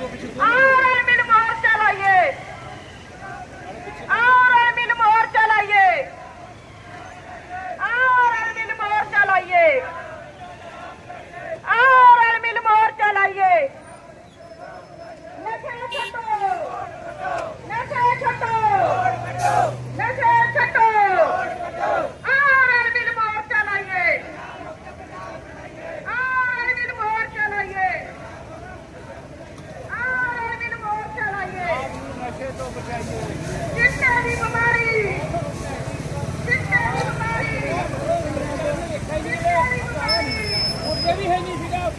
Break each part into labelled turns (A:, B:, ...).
A: Thank you.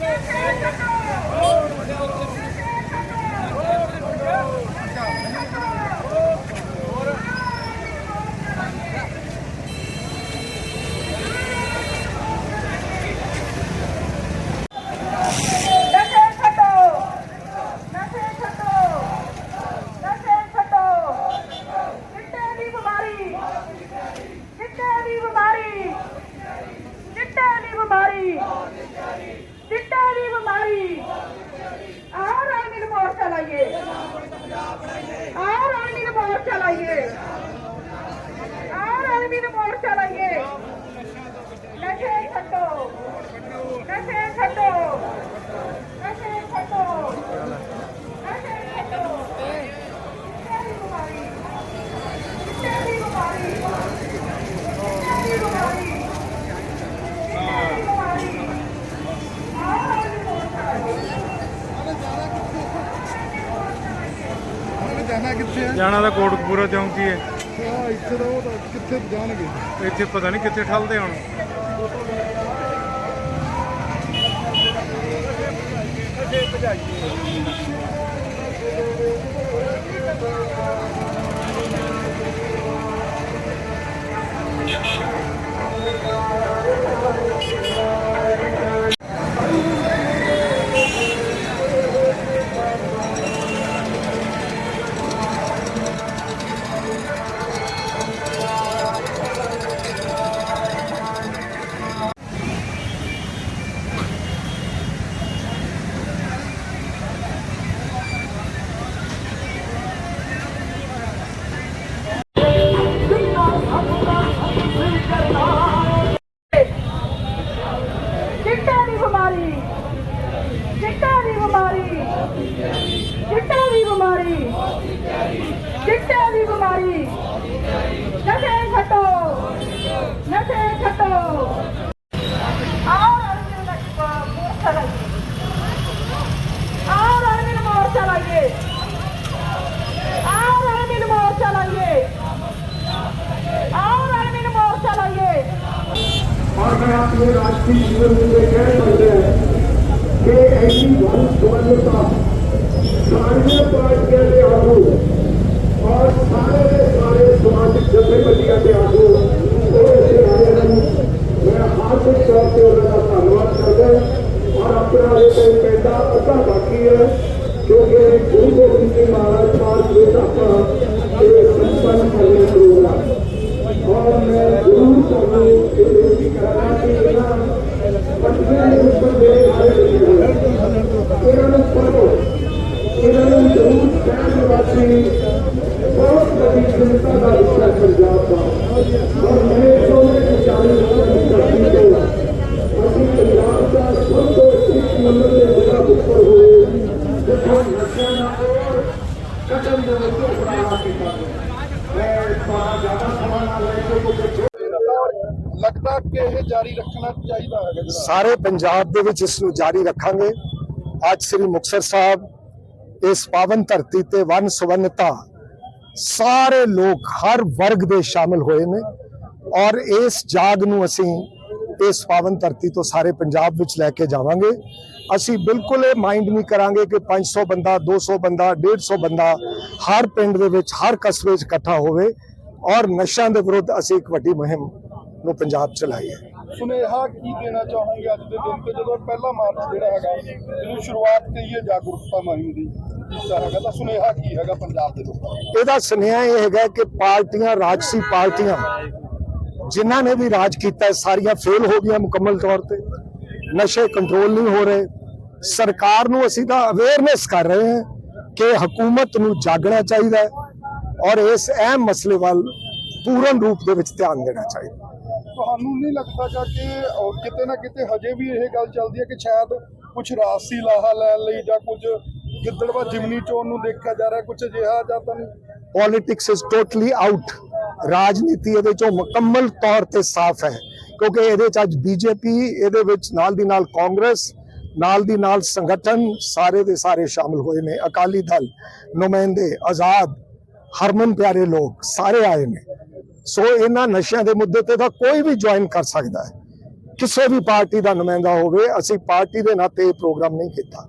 A: ਨਹੀਂ ਸੀਗਾ
B: ਜਾਣਾ ਕਿੱਥੇ ਹੈ?
C: ਜਾਣਾ ਤਾਂ ਕੋਟਕਪੂਰਾ ਚੌਂਕੀ ਹੈ
B: ਇੱਥੇ ਦਾ ਉਹ ਤਾਂ ਕਿੱਥੇ ਜਾਣਗੇ?
C: ਇੱਥੇ ਪਤਾ ਨਹੀਂ ਕਿੱਥੇ ਠੱਲਦੇ ਹੁਣ।
D: किटादी बीमारी मोटी प्यारी किटादी बीमारी मोटी प्यारी नथे छटो नथे छटो और हर दिन मोर्चा लगे और हर दिन मोर्चा लगे और हर दिन मोर्चा लगे और हर दिन मोर्चा लगे
E: और भारत ये राष्ट्रीय स्तर पे कह सकते हैं कि ऐसी बहुत कम का धन्यवाद करते हैं और अपने ये पैसा ऐसा बाकी है क्योंकि गुरु गोबिंद जी महाराज पास ये संपन्न करने प्रोग्राम और मैं ज़रूर बहुत बड़ी जनता का हिस्सा पंजाब का और मैं तो चालीस
B: ਲੱਗਦਾ ਕਿ ਇਹ ਜਾਰੀ ਰੱਖਣਾ ਚਾਹੀਦਾ ਹੈਗਾ
F: ਸਾਰੇ ਪੰਜਾਬ ਦੇ ਵਿੱਚ ਇਸ ਨੂੰ ਜਾਰੀ ਰੱਖਾਂਗੇ। ਅੱਜ ਸ੍ਰੀ ਮੁਕਤਸਰ ਸਾਹਿਬ ਇਸ ਪਾਵਨ ਧਰਤੀ ਤੇ ਵਨ ਸੁਵੰਨਤਾ ਸਾਰੇ ਲੋਕ ਹਰ ਵਰਗ ਦੇ ਸ਼ਾਮਲ ਹੋਏ ਨੇ ਔਰ ਇਸ ਜਾਗ ਨੂੰ ਅਸੀਂ ਇਸ ਪਾਵਨ ਧਰਤੀ ਤੋਂ ਸਾਰੇ ਪੰਜਾਬ ਵਿੱਚ ਲੈ ਕੇ ਜਾਵਾਂਗੇ। ਅਸੀਂ ਬਿਲਕੁਲ ਇਹ ਮਾਈਂਡ ਨਹੀਂ ਕਰਾਂਗੇ ਕਿ 500 ਬੰਦਾ 200 ਬੰਦਾ 150 ਬੰਦਾ ਹਰ ਪਿੰਡ ਦੇ ਵਿੱਚ ਹਰ ਕਸਬੇ 'ਚ ਇਕੱਠਾ ਹੋਵੇ ਔਰ ਨਸ਼ਿਆਂ ਦੇ ਵਿਰੁੱਧ ਅਸੀਂ ਇੱਕ ਵੱਡੀ ਮੁਹਿੰਮ ਨੂੰ ਪੰਜਾਬ ਚਲਾਈਏ
B: ਸੁਨੇਹਾ ਕੀ ਦੇਣਾ ਚਾਹੋਗੇ ਅੱਜ ਦੇ ਦਿਨ ਤੇ? ਜਦੋਂ ਪਹਿਲਾ ਮਾਰਚ ਜਿਹੜਾ ਹੈਗਾ ਇਹਨੂੰ ਸ਼ੁਰੂਆਤ ਕਹੀਏ ਜਾਗਰੂਕਤਾ ਮੁਹਿੰਮ ਦੀ। ਹੈਗਾ ਤਾਂ ਸੁਨੇਹਾ ਕੀ ਹੈਗਾ ਪੰਜਾਬ ਦੇ ਲੋਕਾਂ
F: ਇਹਦਾ ਸੁਨੇਹਾ ਇਹ ਹੈਗਾ ਕਿ ਪਾਰਟੀਆਂ ਰਾਜਸੀ ਪਾਰਟੀਆਂ ਜਿਨ੍ਹਾਂ ਨੇ ਵੀ ਰਾਜ ਕੀਤਾ ਸਾਰੀਆਂ ਫੇਲ ਹੋ ਗਈਆਂ ਮੁਕੰਮਲ ਤੌਰ ਤੇ। ਨਸ਼ੇ ਕੰਟਰੋਲ ਨਹੀਂ ਹੋ ਰਹੇ। ਸਰਕਾਰ ਨੂੰ ਅਸੀਂ ਤਾਂ ਅਵੇਅਰਨੈਸ ਕਰ ਰਹੇ ਹਾਂ ਕਿ ਹਕੂਮਤ ਨੂੰ ਜਾਗਣਾ ਚਾਹੀਦਾ ਹੈ ਔਰ ਇਸ ਅਹਿਮ ਮਸਲੇ ਵੱਲ ਪੂਰਨ ਰੂਪ ਦੇ ਵਿੱਚ ਧਿਆਨ ਦੇਣਾ ਚਾਹੀਦਾ
B: ਤੁਹਾਨੂੰ ਨਹੀਂ ਲੱਗਦਾ ਕਿ ਕਿਤੇ ਨਾ ਕਿਤੇ ਹਜੇ ਵੀ ਇਹ ਗੱਲ ਚੱਲਦੀ ਹੈ ਕਿ ਸ਼ਾਇਦ ਕੁਝ ਰਾਸੀ ਲਾਹਾ ਲੈਣ ਲਈ ਜਾਂ ਕੁਝ ਗਿੱਦੜਵਾ ਜਿਮਨੀ ਚੋਣ ਨੂੰ ਦੇਖਿਆ ਜਾ ਰਿਹਾ ਕੁਝ ਅਜਿਹਾ ਜਾਂ ਤਾਂ
F: ਪੋਲਿਟਿਕਸ ਇਜ਼ ਟੋਟਲੀ ਆਊਟ ਰਾਜਨੀਤੀ ਇਹਦੇ ਚੋਂ ਮੁਕੰਮਲ ਤੌਰ ਤੇ ਸਾਫ਼ ਹੈ, ਕਿਉਂਕਿ ਇਹਦੇ ਚ ਅੱਜ ਬੀਜੇਪੀ ਇਹਦੇ ਵਿੱਚ ਨਾਲ ਦੀ ਨਾਲ ਕਾਂਗਰਸ, ਨਾਲ ਦੀ ਨਾਲ ਸੰਗਠਨ ਸਾਰੇ ਦੇ ਸਾਰੇ ਸ਼ਾਮਲ ਹੋਏ ਨੇ। ਅਕਾਲੀ ਦਲ, ਨੁਮਾਇੰਦੇ, ਆਜ਼ਾਦ, ਹਰਮਨ ਪਿਆਰੇ ਲੋਕ ਸਾਰੇ ਆਏ ਨੇ। ਸੋ ਇਹਨਾਂ ਨਸ਼ਿਆਂ ਦੇ ਮੁੱਦੇ ਤੇ ਤਾਂ ਕੋਈ ਵੀ ਜੁਆਇਨ ਕਰ ਸਕਦਾ ਹੈ। ਕਿਸੇ ਵੀ ਪਾਰਟੀ ਦਾ ਨੁਮਾਇੰਦਾ ਹੋਵੇ, ਅਸੀਂ ਪਾਰਟੀ ਦੇ ਨਾਤੇ ਇਹ ਪ੍ਰੋਗਰਾਮ ਨਹੀਂ ਕੀਤਾ।